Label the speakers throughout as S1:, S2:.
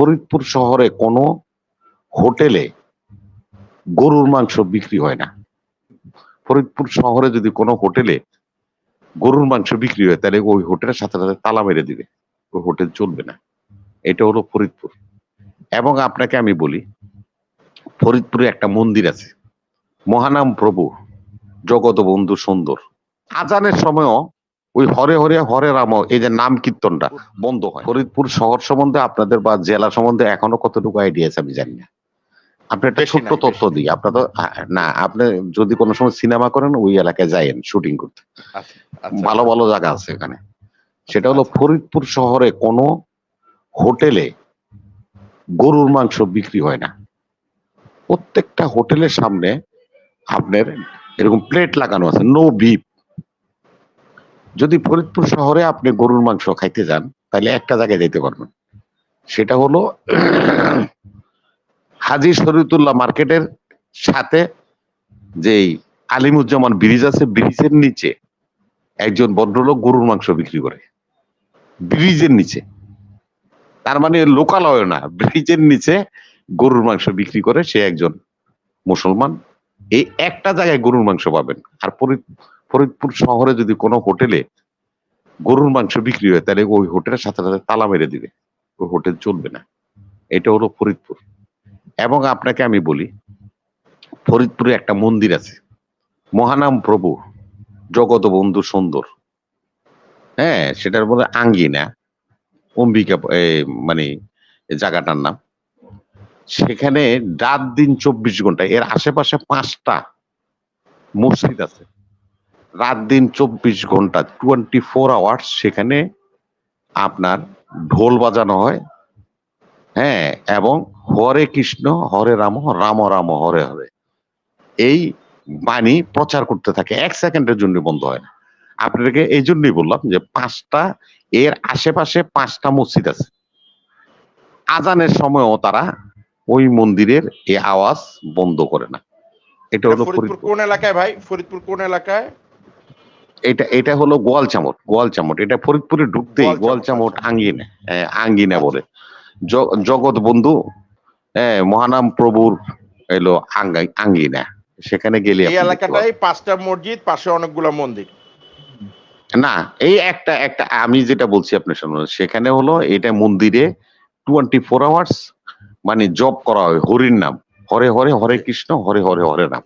S1: ফরিদপুর শহরে কোনো হোটেলে গরুর মাংস বিক্রি হয় না। ফরিদপুর শহরে যদি কোনো হোটেলে গরুর মাংস বিক্রি হয়, তাহলে ওই হোটেলের সাথে সাথে তালা মেরে দিবে। ওই হোটেল চলবে না। এটা হলো ফরিদপুর। এবং আপনাকে আমি বলি, ফরিদপুরে একটা মন্দির আছে। মহানাম প্রভু জগত বন্ধু সুন্দর। আজানের সময়ও ওই হরে হরে হরে রাম এই যে নাম কীর্তনটা বন্ধ হয়। ফরিদপুর শহর সম্বন্ধে আপনাদের বা জেলা সম্বন্ধে এখনও কতটুকু আইডিয়া আছে আমি জানি না। আপনি একটা ছোট্ট তথ্য দিই আপনার তো না আপনি যদি কোনো সময় সিনেমা করেন ওই এলাকায় যাইয়েন শুটিং করতে।
S2: আচ্ছা, আচ্ছা।
S1: ভালো ভালো জায়গা আছে এখানে সেটা হলো ফরিদপুর শহরে কোনো হোটেলে গরুর মাংস বিক্রি হয় না। প্রত্যেকটা হোটেলের সামনে আপনার এরকম প্লেট লাগানো আছে নো বিপ যদি ফরিদপুর শহরে আপনি গরুর মাংস খাইতে যান, তাহলে একটা জায়গায় যেতে পারবেন। সেটা হলো হাজি শরীয়তুল্লাহ মার্কেটের সাথে যেই আলিমুজ্জামান ব্রিজ আছে, ব্রিজের নিচে একজন ভদ্রলোক গরুর মাংস বিক্রি করে। ব্রিজের নিচে। তার মানে লোকালয় না, ব্রিজের নিচে গরুর মাংস বিক্রি করে সে একজন মুসলমান। এই একটা জায়গায় গরুর মাংস পাবেন। আর ফরিদপুর শহরে যদি কোনো হোটেলে গরুর মাংস বিক্রি হয়, তাহলে ওই হোটেলের সাথে সাথে তালা মেরে দিবে। ওই হোটেল চলবে না। এটা হলো ফরিদপুর। এবং আপনাকে আমি বলি, ফরিদপুরে একটা মন্দির আছে। মহানাম প্রভু জগত বন্ধু সুন্দর। হ্যাঁ সেটার মধ্যে আঙ্গিনা, অম্বিকা মানে জায়গাটার নাম। সেখানে রাত দিন চব্বিশ ঘণ্টা, এর আশেপাশে পাঁচটা মসজিদ আছে। রাত দিন চব্বিশ ঘণ্টা টোয়েন্টি ফোর আওয়ার্স সেখানে আপনার ঢোল বাজানো হয়। হ্যাঁ এবং হরে কৃষ্ণ হরে রাম রাম রাম হরে হরে। এই বাণী প্রচার করতে থাকে। এক সেকেন্ডের জন্য বন্ধ হয় না। আপনাদেরকে এই জন্যই বললাম যে পাঁচটা এর আশেপাশে পাঁচটা মসজিদ আছে। আজানের সময়ও তারা ওই মন্দিরের এই আওয়াজ বন্ধ করে না। এটা হলো
S2: ফরিদপুর
S1: ফরিদপুর।
S2: কোন এলাকায় ভাই? ফরিদপুর কোন এলাকায়?
S1: এটা এটা হলো গোয়ালচামট গোয়ালচামট এটা ফরিদপুরে ঢুকতেই
S2: গোয়ালচামট,
S1: গোয়ালচামট
S2: আচ্ছা।
S1: আঙ্গিনা আঙ্গিনা বলে। জ- জগৎ বন্ধু হ্যাঁ মহানাম প্রভুর এলো আঙ্গিনা। সেখানে গেলে
S2: এই পাঁচটা মসজিদ পাশে অনেকগুলো মন্দির।
S1: না এই একটা একটা আমি যেটা বলছি আপনি শুনুন সেখানে হলো এটা মন্দিরে টোয়েন্টি ফোর আওয়ার্স মানে জব করা হয় হরির নাম। হরে হরে হরে কৃষ্ণ হরে হরে হরে নাম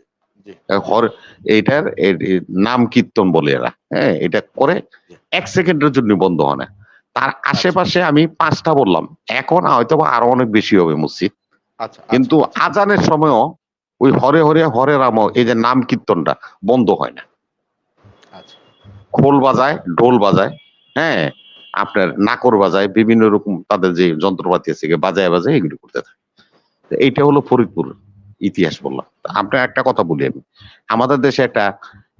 S1: এইটার এ- এ নাম কীর্তন বলে এরা। হ্যাঁ এটা করে এক সেকেন্ডের জন্য বন্ধ হয় না। তার আশেপাশে আমি পাঁচটা বললাম। এখন হয়তো বা আরও অনেক বেশি হবে মসজিদ।
S2: আচ্ছা
S1: কিন্তু আজানের সময়ও ওই হরে হরে হরে রাম এই যে নাম কীর্তনটা বন্ধ হয় না।
S2: আচ্ছা।
S1: খোল বাজায় ঢোল বাজায় হ্যাঁ আপনার নাকর বাজায় বিভিন্ন রকম তাদের যে যন্ত্রপাতি আছে বাজায় বাজায় এগুলো করতে থাকে। এইটা হলো ফরিদপুর। ইতিহাস বললাম। আপনার একটা কথা বলি আমি। আমাদের দেশে একটা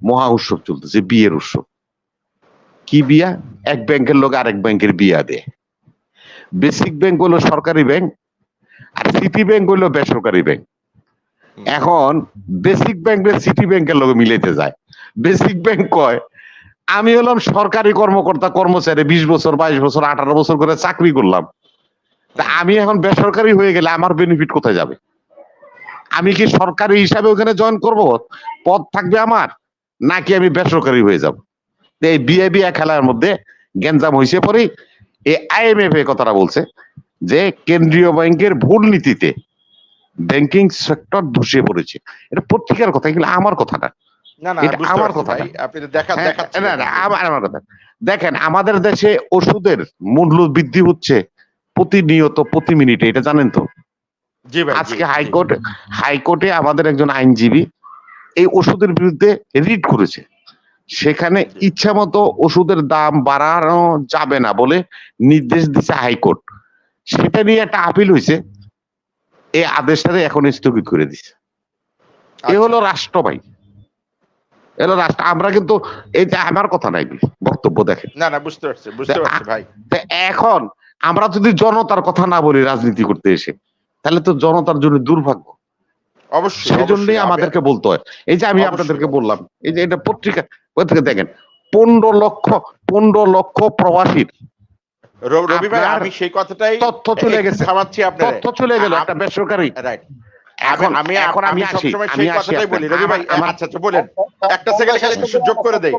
S1: মহা উৎসব চলতেছে, বিয়ের উৎসব। কি বিয়া? এক ব্যাংকের লোক আরেক ব্যাংকের বিয়া দেয়। বেসিক ব্যাংক হলো সরকারি ব্যাংক, আর সিটি ব্যাংক হলো বেসরকারি ব্যাংক। এখন বেসিক ব্যাংক সিটি ব্যাংকের লোক মিলাইতে যায়। বেসিক ব্যাংক কয়, আমি হলাম সরকারি কর্মকর্তা, কর্মচারী, বিশ বছর, বাইশ বছর, আঠারো বছর করে চাকরি করলাম। তা আমি এখন বেসরকারি হয়ে গেলে আমার বেনিফিট কোথায় যাবে? আমি কি সরকারি হিসাবে ওখানে জয়েন করব? পদ থাকবে আমার? নাকি আমি বেসরকারি হয়ে যাব? এই বিয়ে বিয়া খেলার মধ্যে গেঞ্জাম হয়েছে পরে। এই আইএমএফ এ কথাটা বলছে যে কেন্দ্রীয় ব্যাংকের ভুল নীতিতে ব্যাংকিং সেক্টর ধসে পড়েছে। এটা পত্রিকার কথা কিন্তু আমার কথা না
S2: বুঝতে
S1: আমার কথা না। হ্যাঁ, আমার কথা। দেখেন আমাদের দেশে ওষুধের মূল্য বৃদ্ধি হচ্ছে প্রতিনিয়ত প্রতি মিনিটে এটা জানেন তো? আজকে হাইকোর্ট হাইকোর্টে আমাদের একজন আইনজীবী এই ওষুধের বিরুদ্ধে রিট করেছে। সেখানে ইচ্ছা মতো ওষুধের দাম বাড়ানো যাবে না বলে নির্দেশ দিচ্ছে হাইকোর্ট। সেটা নিয়ে একটা আপিল হয়েছে। এই আদেশটারে এখন স্থগিত করে দিচ্ছে এ
S2: আচ্ছা।
S1: হলো রাষ্ট্র ভাই। এ হলো রাষ্ট্র। আমরা কিন্তু এই যে আমার কথা নাই বক্তব্য দেখেন।
S2: না না বুঝতে পারছি বুঝতে পারছি ভাই।
S1: এখন আমরা যদি জনতার কথা না বলি রাজনীতি করতে এসে তাহলে তো জনতার জন্য দুর্ভাগ্য।
S2: অবশ্যই
S1: সেই জন্যই। আমাদেরকে বলতে হয়। এই যে আমি আপনাদেরকে বললাম এই যে এটা পত্রিকা ওই থেকে দেখেন? পনেরো লক্ষ পনেরো লক্ষ প্রবাসীর
S2: রবি ভাই আমি সেই কথাটাই
S1: তথ্য চলে গেছে। তথ্য চলে গেল একটা বেসরকারি।
S2: রাইট।
S1: এখন
S2: আমি
S1: এখন আমি
S2: সবসময় সেই কথাটাই বলি। রবি ভাই আচ্ছা আচ্ছা বলেন। একটা সেকেন্ড খালি যোগ করে দেই।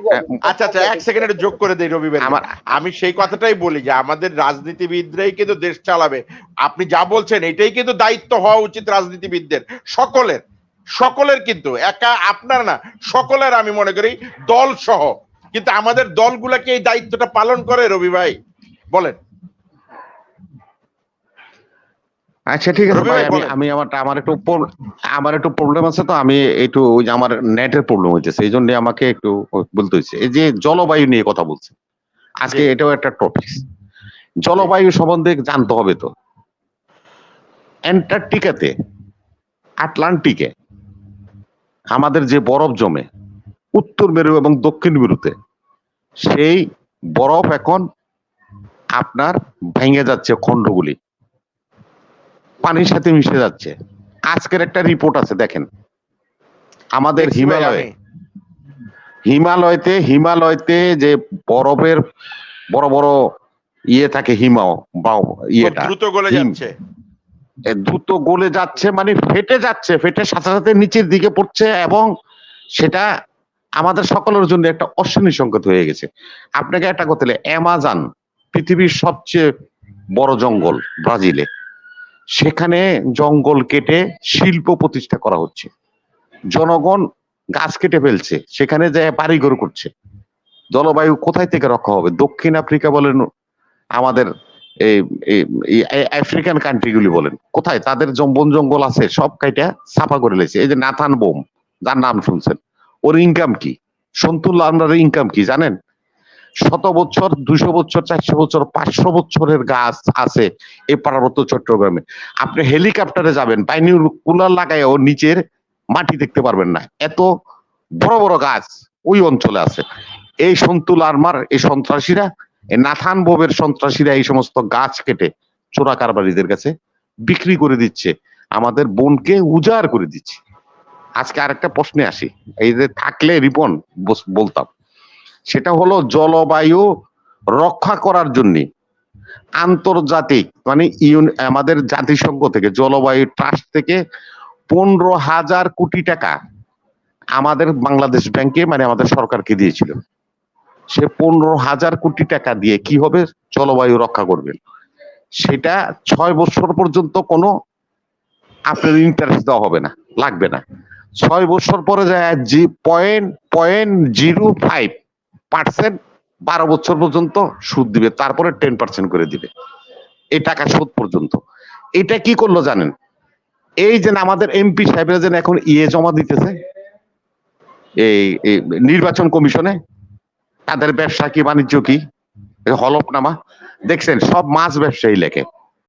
S2: আচ্ছা আচ্ছা এক সেকেন্ড যোগ করে দেই রবি ভাই।
S1: আমার
S2: আমি সেই কথাটাই বলি যে আমাদের রাজনীতিবিদরাই কিন্তু দেশ চালাবে। আপনি যা বলছেন এটাই কিন্তু দায়িত্ব হওয়া উচিত রাজনীতিবিদদের। সকলের সকলের কিন্তু একা আপনার না সকলের আমি মনে করি দল সহ কিন্তু আমাদের দলগুলাকে এই দায়িত্বটা পালন করে রবি ভাই। বলেন।
S1: আচ্ছা ঠিক আছে ভাই আমি। আমি আমার আমার একটু আমার একটু প্রবলেম আছে তো আমি একটু ওই যে আমার নেটের প্রবলেম হইতেছে এই জন্য আমাকে একটু বলতে হচ্ছে এই যে জলবায়ু নিয়ে কথা বলছে আজকে এটাও একটা টপিক জলবায়ু সম্বন্ধে জানতে হবে তো। অ্যান্টার্কটিকাতে আটলান্টিকে আমাদের যে বরফ জমে উত্তর মেরু এবং দক্ষিণ মেরুতে সেই বরফ এখন আপনার ভেঙে যাচ্ছে খণ্ডগুলি। পানির সাথে মিশে যাচ্ছে। আজকের একটা রিপোর্ট আছে দেখেন। আমাদের হিমালয়ে। হিমালয়তে হিমালয়তে যে বরফের বড় বড় ইয়ে থাকে হিমা বা ইয়েটা।
S2: দ্রুত গলে। যাচ্ছে।
S1: দ্রুত গলে যাচ্ছে মানে ফেটে যাচ্ছে। ফেটে সাথে সাথে নিচের দিকে পড়ছে এবং সেটা আমাদের সকলের জন্য একটা অশ্বিনী সংকেত হয়ে গেছে। আপনাকে একটা কথা অ্যামাজন পৃথিবীর সবচেয়ে বড় জঙ্গল ব্রাজিলে। সেখানে জঙ্গল কেটে শিল্প প্রতিষ্ঠা করা হচ্ছে। জনগণ গাছ কেটে ফেলছে, সেখানে যে বাড়িঘর করছে। জলবায়ু কোথায় থেকে রক্ষা হবে? দক্ষিণ আফ্রিকা বলেন, আমাদের এই আফ্রিকান কান্ট্রিগুলি বলেন। কোথায়? তাদের বন জঙ্গল আছে, সব কাইটা সাফা করে লেছে এই যে নাথান বোম, যার নাম শুনছেন, ওর ইনকাম কি? সন্তুল আন্ডার ইনকাম কি, জানেন? শত বছর দুশো বছর, চারশো বছর, পাঁচশো বছরের গাছ আছে এই পার্বত্য চট্টগ্রামে। আপনি হেলিকপ্টারে যাবেন বাইনিউর কুলার লাগায় ও নিচের মাটি দেখতে পারবেন না। এত বড় বড় গাছ ওই অঞ্চলে আছে। এই সন্তুল আর্মার, এই সন্ত্রাসীরা নাথান বোবের সন্ত্রাসীরা এই সমস্ত গাছ কেটে চোরা কারবারিদের কাছে বিক্রি করে দিচ্ছে। আমাদের বোনকে উজাড় করে দিচ্ছে। আজকে আরেকটা প্রশ্নে আসি। এই যে থাকলে রিপন বলতাম। সেটা হলো জলবায়ু রক্ষা করার জন্য। আন্তর্জাতিক মানে ইউন আমাদের জাতিসংঘ থেকে, জলবায়ু ট্রাস্ট থেকে পনেরো হাজার কোটি টাকা আমাদের বাংলাদেশ ব্যাংকে মানে আমাদের সরকারকে দিয়েছিল। সে পনেরো হাজার কোটি টাকা দিয়ে কি হবে? জলবায়ু রক্ষা করবেন সেটা ছয় বছর পর্যন্ত কোনো আপনার ইন্টারেস্ট দেওয়া হবে না, লাগবে না। ছয় বছর পরে যায় জি point point zero five percent বারো বছর পর্যন্ত সুদ দিবে, তারপরে টেন পার্সেন্ট করে দিবে। এই টাকা সুদ পর্যন্ত। এটা কি করল জানেন? এই যে আমাদের এমপি সাহেবরা যেন এখন ইয়ে জমা দিতেছে, এই নির্বাচন কমিশনে, তাদের ব্যবসা কি, বাণিজ্য কি? হলফনামা। দেখছেন, সব মাছ ব্যবসায়ী লেখে।